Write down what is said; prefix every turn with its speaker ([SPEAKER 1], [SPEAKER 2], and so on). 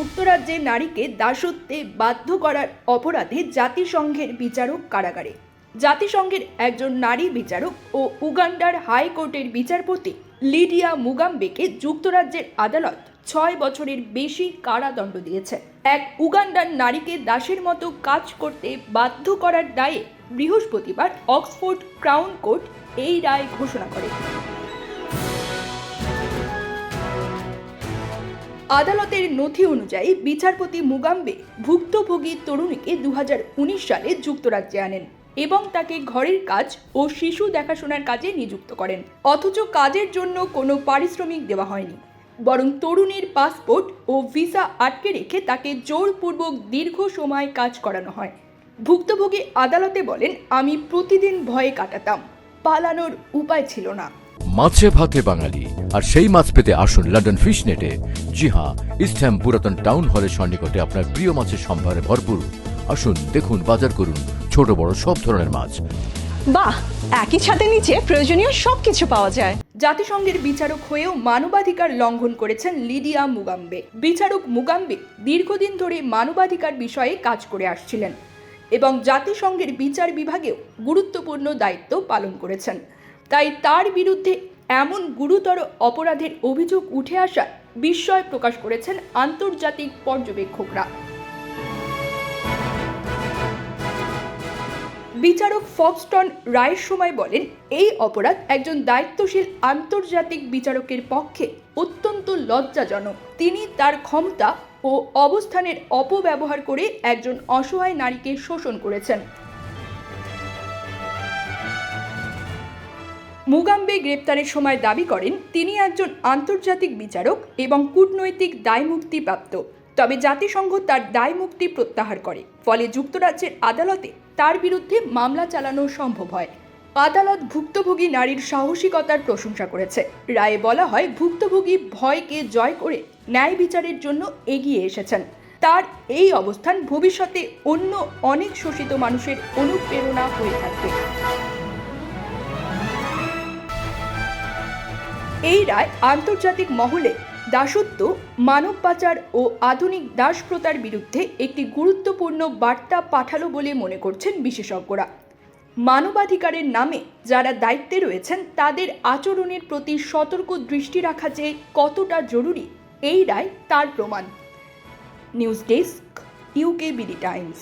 [SPEAKER 1] যুক্তরাজ্যে নারীকে দাসত্বে বাধ্য করার অপরাধে জাতিসংঘের বিচারক কারাগারে। জাতিসংঘের একজন নারী বিচারক ও উগান্ডার হাইকোর্টের বিচারপতি লিডিয়া মুগাম্বেকে যুক্তরাজ্যের আদালত ছয় বছরের বেশি কারাদণ্ড দিয়েছে। এক উগান্ডার নারীকে দাসের মতো কাজ করতে বাধ্য করার দায়ে বৃহস্পতিবার অক্সফোর্ড ক্রাউন কোর্ট এই রায় ঘোষণা করে। আদালতের নথি অনুযায়ী বিচারপতি মুগাম্বে ভুক্তভোগী তরুণীকে দু হাজার উনিশ সালে যুক্তরাজ্যে আনেন এবং তাকে ঘরের কাজ ও শিশু দেখাশোনার কাজে নিযুক্ত করেন। অথচ কাজের জন্য কোনো পারিশ্রমিক দেওয়া হয়নি। বরং তরুণীর পাসপোর্ট ও ভিসা আটকে রেখে তাকে জোরপূর্বক দীর্ঘ সময় কাজ করানো হয়। ভুক্তভোগী আদালতে বলেন, আমি প্রতিদিন ভয়ে কাটাতাম। পালানোর উপায় ছিল না।
[SPEAKER 2] মাছে ভাতে বাঙালি। আর সেই মাছ পেতে আসুন লন্ডন ফিশ নেটে জি হ্যাঁ ইস্টহ্যাম পুরাতন টাউন হলের সন্নিকটে আপনার প্রিয় মাছের সম্ভারে ভরপুর। আসুন, দেখুন, বাজার করুন, ছোট, বড়, সব ধরনের মাছ।
[SPEAKER 3] বাহ, একই ছাদের নিচে প্রয়োজনীয় সবকিছু পাওয়া যায়।
[SPEAKER 1] জাতিসংঘের বিচারক হয়েও মানবাধিকার লঙ্ঘন করেছেন লিডিয়া মুগাম্বে। বিচারক মুগাম্বে দীর্ঘদিন ধরে মানবাধিকার বিষয়ে কাজ করে আসছিলেন এবং জাতিসংঘের বিচার বিভাগেও গুরুত্বপূর্ণ দায়িত্ব পালন করেছেন। তাই তার বিরুদ্ধে এমন গুরুতর অপরাধের অভিযোগ উঠে আসা বিস্ময় প্রকাশ করেছেন আন্তর্জাতিক পর্যবেক্ষকরা। বিচারক ফক্সটন রায়ের সময় বলেন, এই অপরাধ একজন দায়িত্বশীল আন্তর্জাতিক বিচারকের পক্ষে অত্যন্ত লজ্জাজনক। তিনি তার ক্ষমতা ও অবস্থানের অপব্যবহার করে একজন অসহায় নারীকে শোষণ করেছেন। মুগাম্বে গ্রেপ্তারের সময় দাবি করেন, তিনি একজন আন্তর্জাতিক বিচারক এবং কূটনৈতিক দায়মুক্তিপ্রাপ্ত। তবে জাতিসংঘ তার দায়মুক্তি প্রত্যাহার করে, ফলে যুক্তরাজ্যের আদালতে তার বিরুদ্ধে মামলা চালানো সম্ভব হয়। আদালত ভুক্তভোগী নারীর সাহসিকতার প্রশংসা করেছে। রায়ে বলা হয়, ভুক্তভোগী ভয়কে জয় করে ন্যায় বিচারের জন্য এগিয়ে এসেছেন। তার এই অবস্থান ভবিষ্যতে অন্য অনেক শোষিত মানুষের অনুপ্রেরণা হয়ে থাকবে। এই রায় আন্তর্জাতিক মহলে দাসত্ব, মানব পাচার ও আধুনিক দাসপ্রথার বিরুদ্ধে একটি গুরুত্বপূর্ণ বার্তা পাঠালো বলে মনে করছেন বিশেষজ্ঞরা। মানবাধিকারের নামে যারা দায়িত্বে রয়েছেন, তাদের আচরণের প্রতি সতর্ক দৃষ্টি রাখা যে কতটা জরুরি, এই রায় তার প্রমাণ। News desk UK BD times.